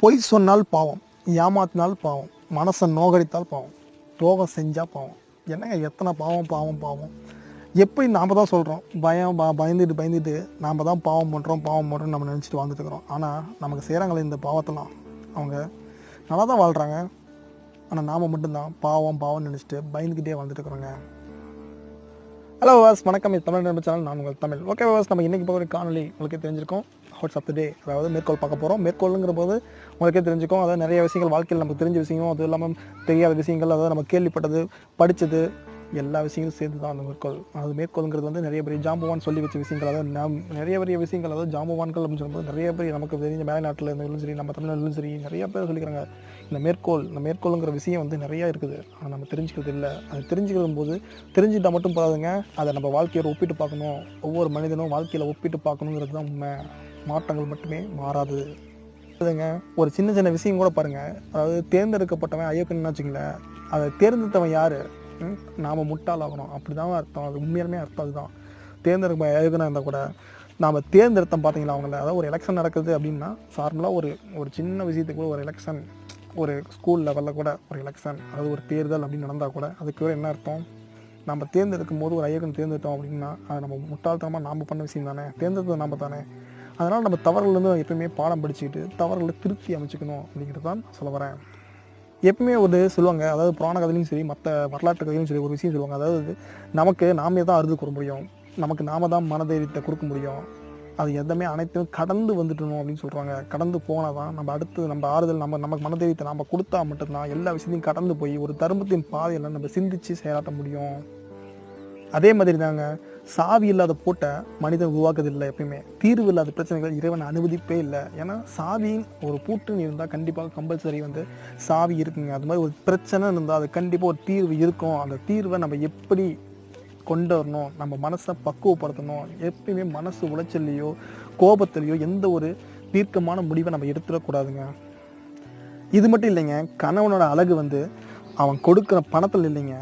பொய் சொன்னால் பாவம் ஏமாத்தினால் பாவம் மனசை நோகடித்தால் பாவம் துரோகம் செஞ்சால் பாவம். என்னங்க எத்தனை பாவம் பாவம் பாவம்? எப்படி நாம் தான் சொல்கிறோம் பயம் ப பயந்துட்டு பயந்துட்டு நாம் தான் பாவம் பண்ணுறோம் பாவம் பண்ணுறோம் நம்ம நினச்சிட்டு வாழ்ந்துட்டு இருக்கிறோம். ஆனால் நமக்கு செய்கிறாங்களே இந்த பாவத்தெல்லாம். அவங்க நல்லா தான் வாழ்கிறாங்க ஆனால் நாம் மட்டும்தான் பாவம் பாவம் நினச்சிட்டு பயந்துக்கிட்டே வாழ்ந்துட்டு இருக்கிறோங்க. ஹலோ வாஸ் வணக்கம். இது தமிழ் நண்பர் சேனல். நான் உங்கள் தமிழ். ஓகே வாஸ் நம்ம இன்றைக்கி போகிற காணொலி உங்களுக்கு தெரிஞ்சிருக்கும். ஹோட்ஸ் ஆஃப் த டே அதாவது மேற்கோள் பார்க்க போகிறோம் மேற்கோளுங்கிற போது உங்களுக்கே தெரிஞ்சுக்கும் அதாவது நிறைய விஷயங்கள் வாழ்க்கையில் நமக்கு தெரிஞ்ச விஷயம் அது இல்லாமல் தெரியாத விஷயங்கள் அதாவது நம்ம கேள்விப்பட்டது படித்தது எல்லா விஷயங்களும் சேர்ந்து தான் அந்த மேற்கோள் அது மேற்கோளுங்கிறது வந்து நிறைய பெரிய ஜாம்பவான் சொல்லி வச்ச விஷயங்கள். அதாவது நம் நிறைய பெரிய விஷயங்கள். அதாவது ஜாம்பவான்கள் அப்படின்னு சொல்லும்போது நிறைய பேர் நமக்கு தெரிஞ்ச மேல்நாட்டில் இருந்தாலும் சரி நம்ம தமிழ்நாட்டிலும் சரி நிறைய பேர் சொல்லிக்கிறாங்க. இந்த மேற்கோள் இந்த மேற்கோளுங்கிற விஷயம் வந்து நிறையா இருக்குது. ஆனால் நம்ம தெரிஞ்சுக்கிறது இல்லை. அது தெரிஞ்சுக்கிறது போது தெரிஞ்சுட்டா மட்டும் போதாதுங்க. அதை நம்ம வாழ்க்கையோட ஒப்பிட்டு பார்க்கணும். ஒவ்வொரு மனிதனும் வாழ்க்கையில் ஒப்பிட்டு பார்க்கணுங்கிறது தான் உண்மை. மாற்றங்கள் மட்டுமே மாறாது. அதுங்க ஒரு சின்ன சின்ன விஷயம் கூட பாருங்கள் அதாவது தேர்ந்தெடுக்கப்பட்டவன் ஐயக்கன்னு வச்சுங்களேன் அதை தேர்ந்தெடுத்தவன் யார்? நாம் முட்டாளாகணும் அப்படிதான் அர்த்தம். அது உண்மையாலுமே அர்த்தம் அதுதான். தேர்ந்தெடுக்க எழுதுனா இருந்தால் கூட. நாம் தேர்ந்தெடுத்தோம் பார்த்தீங்களா அவங்கள? அதாவது ஒரு எலெக்ஷன் நடக்குது அப்படின்னா நார்மலாக ஒரு ஒரு சின்ன விஷயத்துக்கு கூட ஒரு எலெக்ஷன் ஒரு ஸ்கூல் லெவலில் கூட ஒரு எலெக்ஷன் அதாவது ஒரு தேர்தல் அப்படின்னு நடந்தால் கூட அதுக்கு என்ன அர்த்தம்? நம்ம தேர்ந்தெடுக்கும் போது ஒரு ஐயக்கன் தேர்ந்தெடுத்தோம் அப்படின்னா அது நம்ம முட்டாள்தனமாக நாம் பண்ண விஷயம் தானே? தேர்ந்தெடுத்தது நாம் தானே? அதனால் நம்ம தவறுலேருந்து எப்பயுமே பாடம் படிச்சுக்கிட்டு தவறுகளை திருத்தி அமைச்சுக்கணும் அப்படிங்கிறது தான் நான் சொல்ல வரேன். எப்பவுமே ஒரு சொல்லுவாங்க அதாவது புராண கதையிலையும் சரி மற்ற வரலாற்று கதையிலும் சரி ஒரு விஷயம் சொல்லுவாங்க. அதாவது நமக்கு நாமே தான் அறுது கூற முடியும். நமக்கு நாம தான் மனதைரியத்தை கொடுக்க முடியும். அது எதுவுமே அனைத்தையும் கடந்து வந்துட்டணும் அப்படின்னு சொல்கிறாங்க கடந்து போனால் தான் நம்ம அடுத்து நம்ம ஆறுதல் நம்ம நமக்கு மனதைரியத்தை நம்ம கொடுத்தா மட்டும்தான் எல்லா விஷயத்தையும் கடந்து போய் ஒரு தர்மத்தின் பாதையில் நம்ம சிந்திச்சு செயலாற்ற முடியும். அதே மாதிரி தாங்க சாவி இல்லாத பூட்டை மனிதன் உருவாக்குறதில்லை எப்பயுமே. தீர்வு இல்லாத பிரச்சனைகள் இறைவன் அனுமதிப்பே இல்லை. ஏன்னா சாவியின் ஒரு பூட்டுன்னு இருந்தால் கண்டிப்பாக கம்பல்சரி வந்து சாவி இருக்குங்க. அது மாதிரி ஒரு பிரச்சனை இருந்தால் அது கண்டிப்பாக ஒரு தீர்வு இருக்கும். அந்த தீர்வை நம்ம எப்படி கொண்டு வரணும்? நம்ம மனசை பக்குவப்படுத்தணும்? எப்பயுமே மனசு உளைச்சல்லையோ கோபத்துலேயோ எந்த ஒரு தீர்க்கமான முடிவை நம்ம எடுத்துடக்கூடாதுங்க இது மட்டும் இல்லைங்க கணவனோட அழகு வந்து அவன் கொடுக்குற பணத்தில் இல்லைங்க.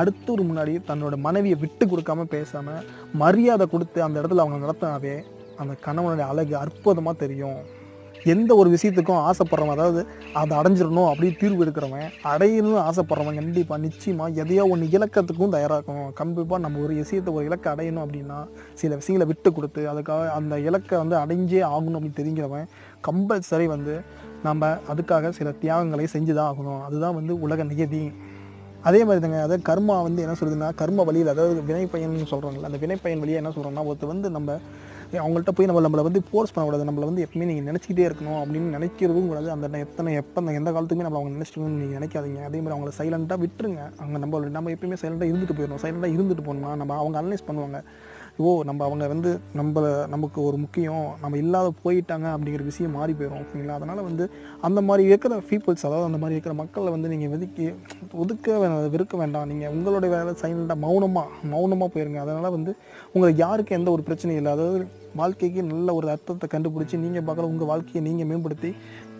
அடுத்தவர் முன்னாடி தன்னோட மனைவியை விட்டு கொடுக்காம பேசாமல் மரியாதை கொடுத்து அந்த இடத்துல அவங்க நடத்தினாவே அந்த கணவனுடைய அழகு அற்புதமாக தெரியும். எந்த ஒரு விஷயத்துக்கும் ஆசைப்படுறவன் அதாவது அதை அடைஞ்சிடணும் அப்படி தீர்வு எடுக்கிறவன் அடையணும்னு ஆசைப்படுறவன் கண்டிப்பாக நிச்சயமாக எதையோ ஒன்று இலக்கத்துக்கும் தயாராக இருக்கணும் கண்டிப்பாக நம்ம ஒரு விஷயத்தை ஒரு இலக்கை அடையணும் அப்படின்னா சில விஷயங்களை விட்டு கொடுத்து அதுக்காக அந்த இலக்கை வந்து அடைஞ்சே ஆகணும் அப்படின்னு தெரிஞ்சவன் கம்பல்சரி வந்து நம்ம அதுக்காக சில தியாகங்களை செஞ்சு தான் ஆகணும். அதுதான் வந்து உலக நியதி. அதே மாதிரி தாங்க அதாவது கர்மா வந்து என்ன சொல்லுதுன்னா கர்ம வழியில் அதாவது வினை பயன் அந்த வினை பயன் வழியாக என்ன சொல்கிறோம்னா ஒருத்தர் வந்து நம்ம அவங்கள்ட்ட போய் நம்ம நம்மளை வந்து ஃபோர்ஸ் பண்ணக்கூடாது. நம்மளை வந்து எப்பவுமே நீங்கள் நினச்சிக்கிட்டே இருக்கணும் அப்படின்னு நினைக்கிறதும் கூடாது. அந்த எத்தனை எப்போ அந்த எந்த காலத்துக்குமே நம்ம அவங்க நினச்சிக்கணும்னு நீங்கள் நினைக்காதீங்க. அதே மாதிரி அவங்கள சைலண்ட்டாக விட்டுருங்க. அவங்க நம்ம நம்ம எப்பயுமே சைலண்ட்டாக இருந்துட்டு போயிடணும். சைலண்ட்டாக இருந்துட்டு போகணுமா? நம்ம அவங்க அனலைஸ் பண்ணுவாங்க. ஓ நம்ம அவங்க வந்து நம்ம நமக்கு ஒரு முக்கியம் நம்ம இல்லாத போயிட்டாங்க அப்படிங்கிற விஷயம் மாறி போயிடும் ஓகேங்களா? அதனால் வந்து அந்த மாதிரி இருக்கிற பீப்புள்ஸ் அதாவது அந்த மாதிரி இருக்கிற மக்களை வந்து நீங்கள் வெதுக்கி ஒதுக்க வேணாம் வெறுக்க வேண்டாம். நீங்கள் உங்களுடைய வேலை சைலண்டாக மௌனமாக மௌனமாக போயிருங்க. அதனால் வந்து உங்களுக்கு யாருக்கும் எந்த ஒரு பிரச்சனையும் இல்லை. அதாவது வாழ்க்கைக்கு நல்ல ஒரு அர்த்தத்தை கண்டுபிடிச்சி நீங்கள் பார்க்குற உங்கள் வாழ்க்கையை நீங்கள் மேம்படுத்தி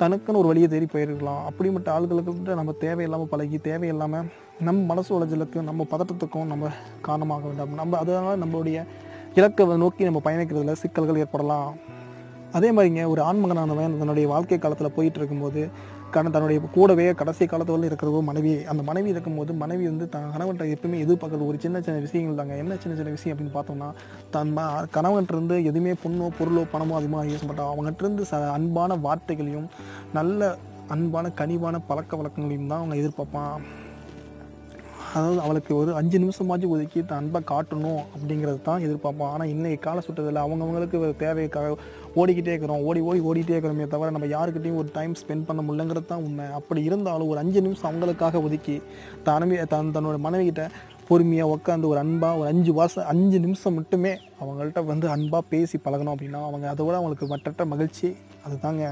தனக்குன்னு ஒரு வழியை தேடி போயிருக்கலாம். அப்படிப்பட்ட ஆளுகளுக்கு நம்ம தேவையில்லாமல் பழகி தேவையில்லாமல் நம்ம மனசு உளைச்சலுக்கும் நம்ம பதட்டத்துக்கும் நம்ம காரணமாக வேண்டாம். நம்ம அதனால் நம்மளுடைய இலக்கை நோக்கி நம்ம பயணிக்கிறதுல சிக்கல்கள் ஏற்படலாம். அதே மாதிரிங்க ஒரு ஆண்மகனானவன் தன்னுடைய வாழ்க்கை காலத்தில் போயிட்டு இருக்கும்போது கண தன்னுடைய கூடவே கடைசி காலத்து வரலும் மனைவி அந்த மனைவி இருக்கும்போது மனைவி வந்து தன் கணவன்கிட்ட எப்பவுமே எதிர்பார்க்குறது ஒரு சின்ன சின்ன விஷயங்கள் தாங்க. என்ன சின்ன சின்ன விஷயம் அப்படின்னு பார்த்தோம்னா தன் ம கணவன்கிட்ட இருந்து எதுவுமே பொண்ணோ பொருளோ பணமோ அதிகமாக யூஸ் பண்ணுறான் அவங்ககிட்ட இருந்து ச அன்பான வார்த்தைகளையும் நல்ல அன்பான கனிவான பழக்க வழக்கங்களையும் தான் அவங்க எதிர்பார்ப்பான். அதாவது அவளுக்கு ஒரு அஞ்சு நிமிஷமாச்சும் ஒதுக்கி தன் அன்பை காட்டணும் அப்படிங்கிறது தான் எதிர்பார்ப்போம் ஆனால் இன்றைக்கி கால சுட்டதில் அவங்கவுங்களுக்கு ஒரு தேவைக்காக ஓடிக்கிட்டே இருக்கிறோம். ஓடி ஓடி ஓடிட்டே இருக்கிறோமே தவிர நம்ம யாருக்கிட்டையும் ஒரு டைம் ஸ்பெண்ட் பண்ண முடியலங்கிறது தான் உண்மை. அப்படி இருந்தாலும் ஒரு அஞ்சு நிமிஷம் அவங்களுக்காக ஒதுக்கி தனவி தன் தன்னோட மனைவிக்கிட்ட பொறுமையாக உட்காந்து ஒரு அன்பாக ஒரு அஞ்சு வாசம் அஞ்சு நிமிஷம் மட்டுமே அவங்கள்ட்ட வந்து அன்பாக பேசி பழகணும் அப்படின்னா அவங்க அதை விட அவங்களுக்கு மற்ற மகிழ்ச்சி. அதுதாங்க.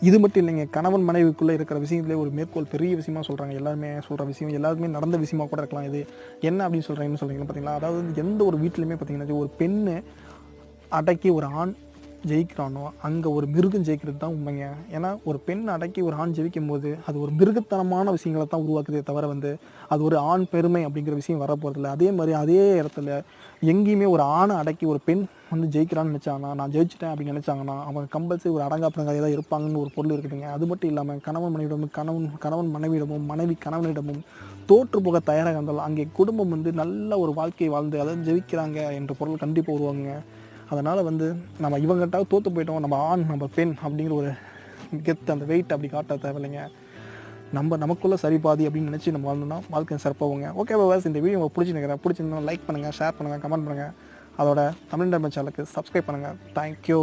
இது மட்டும் இல்லைங்க கணவன் மனைவிக்குள்ளே இருக்கிற விஷயத்துலேயே ஒரு மேற்கோள் பெரிய விஷயமா சொல்கிறாங்க எல்லாருமே சொல்கிற விஷயம் எல்லாருமே நடந்த விஷயமா கூட இருக்கலாம் இது. என்ன அப்படின்னு சொல்கிறீங்கன்னு சொல்கிறீங்க பார்த்தீங்களா அதாவது வந்து எந்த ஒரு வீட்லையுமே பார்த்தீங்கன்னா ஒரு பெண்ணு அடக்கி ஒரு ஆண் ஜெயிக்கிறானோ அங்கே ஒரு மிருகம் ஜெயிக்கிறது தான் உண்மைங்க. ஏன்னா ஒரு பெண் அடக்கி ஒரு ஆண் ஜெயிக்கும் போது அது ஒரு மிருகத்தனமான விஷயங்களை தான் உருவாக்குதே தவிர வந்து அது ஒரு ஆண் பெருமை அப்படிங்கிற விஷயம் வர போகிறதில்ல அதே மாதிரி அதே இடத்துல எங்கேயுமே ஒரு ஆணை அடக்கி ஒரு பெண் வந்து ஜெயிக்கிறான்னு நினச்சாங்கன்னா நான் ஜெயிச்சிட்டேன் அப்படின்னு நினச்சாங்கன்னா அவங்க கம்பல்சரி ஒரு அடங்காப்பிடங்காக தான் இருப்பாங்கன்னு ஒரு பொருள் இருக்குதுங்க. அது மட்டும் இல்லாமல் கணவன் மனைவிடமும் கணவன் கணவன் மனைவியிடமும் மனைவி கணவனிடமும் தோற்று போக தயாராக இருந்தாலும் அங்கே குடும்பம் வந்து நல்ல ஒரு வாழ்க்கையை வாழ்ந்து அதாவது ஜெயிக்கிறாங்க என்ற பொருள் கண்டிப்பாக உருவாங்க அதனால் வந்து நம்ம இவங்ககிட்ட தோற்று போயிட்டோம் நம்ம ஆண் நம்ம பெண் அப்படிங்கிற ஒரு கெத்து அந்த வெயிட் அப்படி காட்ட தேவையில்லைங்க. நம்ம நமக்குள்ளே சரி பாதி அப்படின்னு நினச்சி நம்ம வாழ்ந்தோம்னா வாழ்க்கை சிறப்பாகுங்க. ஓகே பாஸ் இந்த வீடியோ உங்களுக்கு பிடிச்சிருக்கிறேன் பிடிச்சிருந்தா லைக் பண்ணுங்கள் ஷேர் பண்ணுங்கள் கமெண்ட் பண்ணுங்கள் அதோட தமிழ் டர்மன் சேனலுக்கு சப்ஸ்கிரைப் பண்ணுங்கள் தேங்க்யூ